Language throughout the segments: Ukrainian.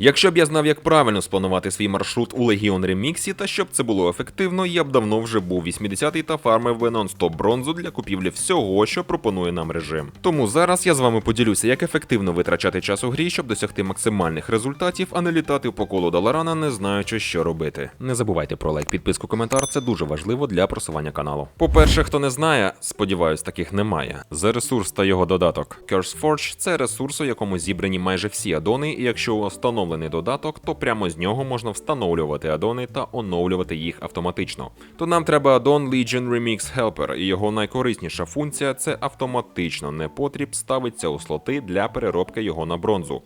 Якщо б я знав, як правильно спланувати свій маршрут у Legion Remix, та щоб це було ефективно, я б давно вже був 80-й та фармив би нон-стоп бронзу для купівлі всього, що пропонує нам режим. Тому зараз я з вами поділюся, як ефективно витрачати час у грі, щоб досягти максимальних результатів, а не літати по колу Даларана, не знаючи, що робити. Не забувайте про лайк, підписку, коментар, це дуже важливо для просування каналу. По-перше, хто не знає, сподіваюсь, таких немає. За ресурс та його додаток. CurseForge – це ресурс, у якому зібрані майже всі адони, і якщо у вас встановлений додаток, то прямо з нього можна встановлювати адони та оновлювати їх автоматично. То нам треба адон Legion Remix Helper, і його найкорисніша функція це автоматично непотріб ставиться у слоти для переробки його на бронзу.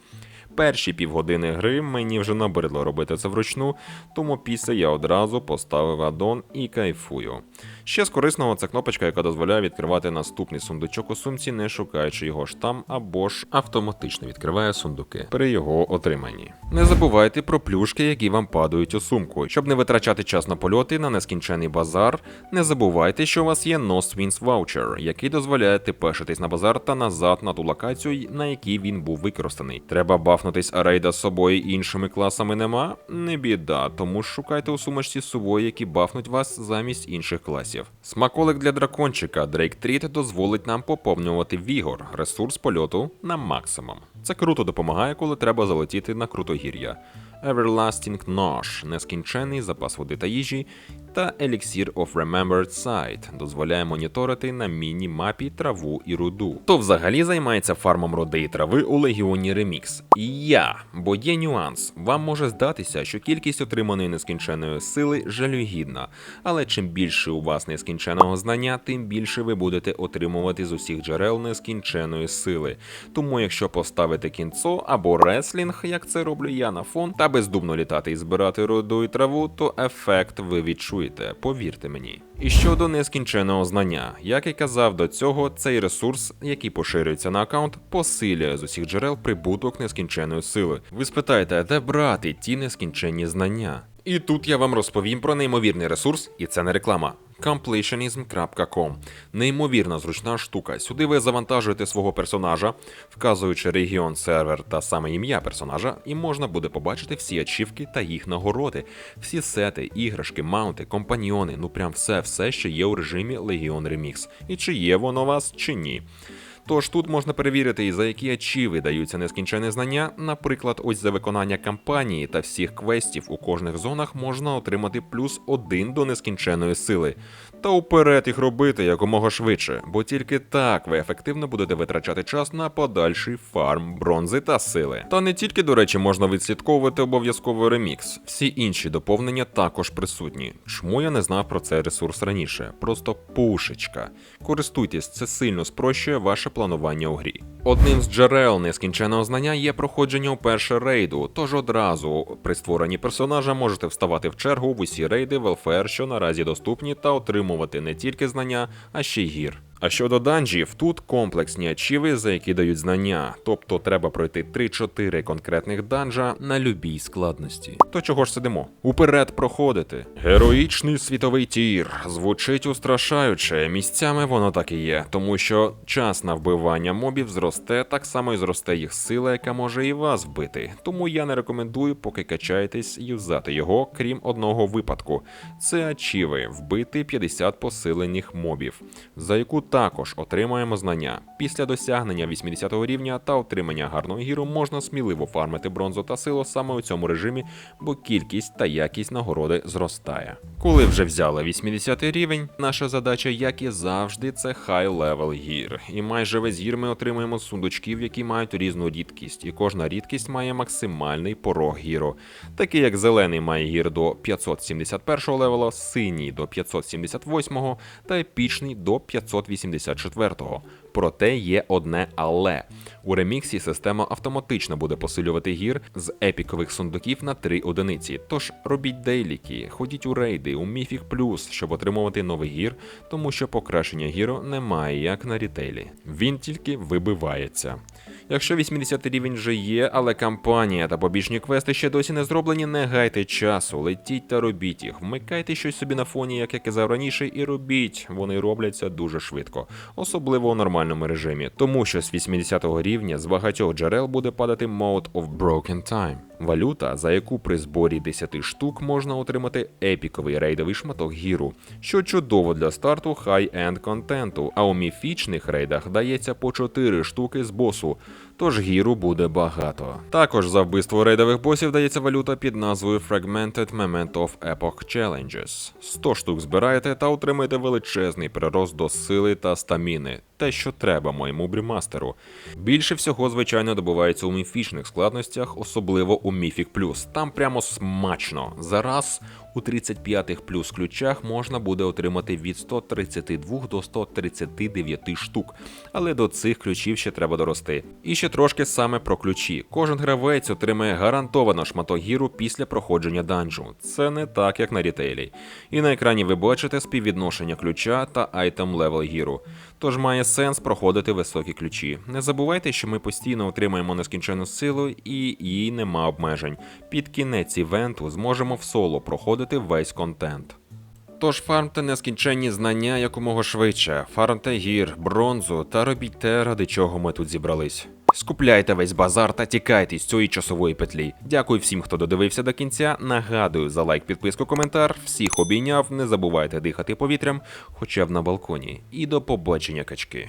Перші півгодини гри мені вже набридло робити це вручну, тому після я одразу поставив аддон і кайфую. Ще з корисного це кнопочка, яка дозволяє відкривати наступний сундучок у сумці, не шукаючи його ж там, або ж автоматично відкриває сундуки при його отриманні. Не забувайте про плюшки, які вам падають у сумку. Щоб не витрачати час на польоти на нескінчений базар, не забувайте, що у вас є No Swings Voucher, який дозволяє тепешитись на базар та назад на ту локацію, на якій він був використаний. Треба бафнутись рейда з собою іншими класами нема? Не біда, тому ж шукайте у сумочці з собою, які бафнуть вас замість інших класів. Смаколик для дракончика. Drake Treat дозволить нам поповнювати вігор, ресурс польоту на максимум. Це круто допомагає, коли треба залетіти на крутогір'я. Everlasting Nosh – нескінчений запас води та їжі, та Elixir of Remembered Sight дозволяє моніторити на міні-мапі траву і руду. То взагалі займається фармом руди і трави у Легіоні Remix. І я, бо є нюанс. Вам може здатися, що кількість отриманої нескінченої сили жалюгідна, але чим більше у вас нескінченого знання, тим більше ви будете отримувати з усіх джерел нескінченої сили. Тому, якщо поставити кінцо або реслінг, як це роблю я на фон, та бездумно літати і збирати руду і траву, то ефект ви відчуєте, повірте мені. І щодо нескінченого знання, як і казав до цього, цей ресурс, який поширюється на аккаунт, посилює з усіх джерел прибуток нескінченої сили. Ви спитаєте, де брати ті нескінченні знання? І тут я вам розповім про неймовірний ресурс, і це не реклама. Completionism.com Неймовірна зручна штука. Сюди ви завантажуєте свого персонажа, вказуючи регіон, сервер та саме ім'я персонажа, і можна буде побачити всі ачівки та їх нагороди, всі сети, іграшки, маунти, компаньйони, ну прям все, все, що є у режимі Legion Remix. І чи є воно вас, чи ні. Тож тут можна перевірити, за які ачіви даються нескінчені знання. Наприклад, ось за виконання кампанії та всіх квестів у кожних зонах можна отримати плюс один до нескінченої сили. Та уперед їх робити якомога швидше, бо тільки так ви ефективно будете витрачати час на подальший фарм бронзи та сили. Та не тільки, до речі, можна відслідковувати обов'язково ремікс. Всі інші доповнення також присутні. Чому я не знав про цей ресурс раніше? Просто пушечка. Користуйтесь, це сильно спрощує ваше планування у грі. Одним з джерел нескінченого знання є проходження у перше рейду, тож одразу при створенні персонажа можете вставати в чергу в усі рейди в ЛФР, що наразі доступні, та отримувати не тільки знання, а ще й гір. А щодо данжів, тут комплексні ачіви, за які дають знання, тобто треба пройти 3-4 конкретних данжа на любій складності. То чого ж сидимо? Уперед проходити. Героїчний світовий тір звучить устрашаюче. Місцями воно так і є, тому що час на вбивання мобів зросте, так само і зросте їх сила, яка може і вас вбити. Тому я не рекомендую, поки качаєтесь, юзати його, крім одного випадку. Це ачіви вбити 50 посилених мобів, за яку також отримаємо знання. Після досягнення 80 рівня та отримання гарного гіру можна сміливо фармити бронзу та силу саме у цьому режимі, бо кількість та якість нагороди зростає. Коли вже взяли 80 рівень, наша задача, як і завжди, це хай левел гір. І майже весь гір ми отримуємо з сундучків, які мають різну рідкість, і кожна рідкість має максимальний порог гіру. Такий як зелений має гір до 571 левела, синій до 578 та епічний до 584. Проте є одне але. У реміксі система автоматично буде посилювати гір з епікових сундуків на 3 одиниці. Тож робіть дейліки, ходіть у рейди, у Міфік Плюс, щоб отримувати новий гір, тому що покращення гіру немає як на рітейлі. Він тільки вибивається. Якщо 80 рівень вже є, але кампанія та побічні квести ще досі не зроблені, не гайте часу, летіть та робіть їх. Вмикайте щось собі на фоні, як я казав раніше, і робіть. Вони робляться дуже швидко, особливо у нормальному режимі, тому що з 80-го рівня з багатьох джерел буде падати Mode of Broken Time. Валюта, за яку при зборі 10 штук можна отримати епіковий рейдовий шматок гіру, що чудово для старту хай-енд контенту, а у міфічних рейдах дається по 4 штуки з босу, тож гіру буде багато. Також за вбивство рейдових босів дається валюта під назвою Fragmented Memento of Epoch Challenges. 100 штук збираєте та отримаєте величезний прирост до сили та стаміни, те, що треба моєму брімастеру. Більше всього, звичайно, добувається у міфічних складностях, особливо у Mythic Plus. Там прямо смачно. Зараз у 35-х плюс ключах можна буде отримати від 132 до 139 штук, але до цих ключів ще треба дорости. І ще трошки саме про ключі. Кожен гравець отримає гарантовано шматок гіру після проходження данжу. Це не так, як на рітейлі. І на екрані ви бачите співвідношення ключа та айтем левел гіру. Тож має сенс проходити високі ключі. Не забувайте, що ми постійно отримаємо нескінченну силу і їй нема обмежень. Під кінець івенту зможемо в соло проходити весь контент. Тож фармте нескінченні знання якомога швидше, фармте гір, бронзу та робіть те, ради чого ми тут зібрались. Скупляйте весь базар та тікайте з цієї часової петлі. Дякую всім, хто додивився до кінця. Нагадую за лайк, підписку, коментар. Всіх обійняв. Не забувайте дихати повітрям, хоча б на балконі. І до побачення, качки.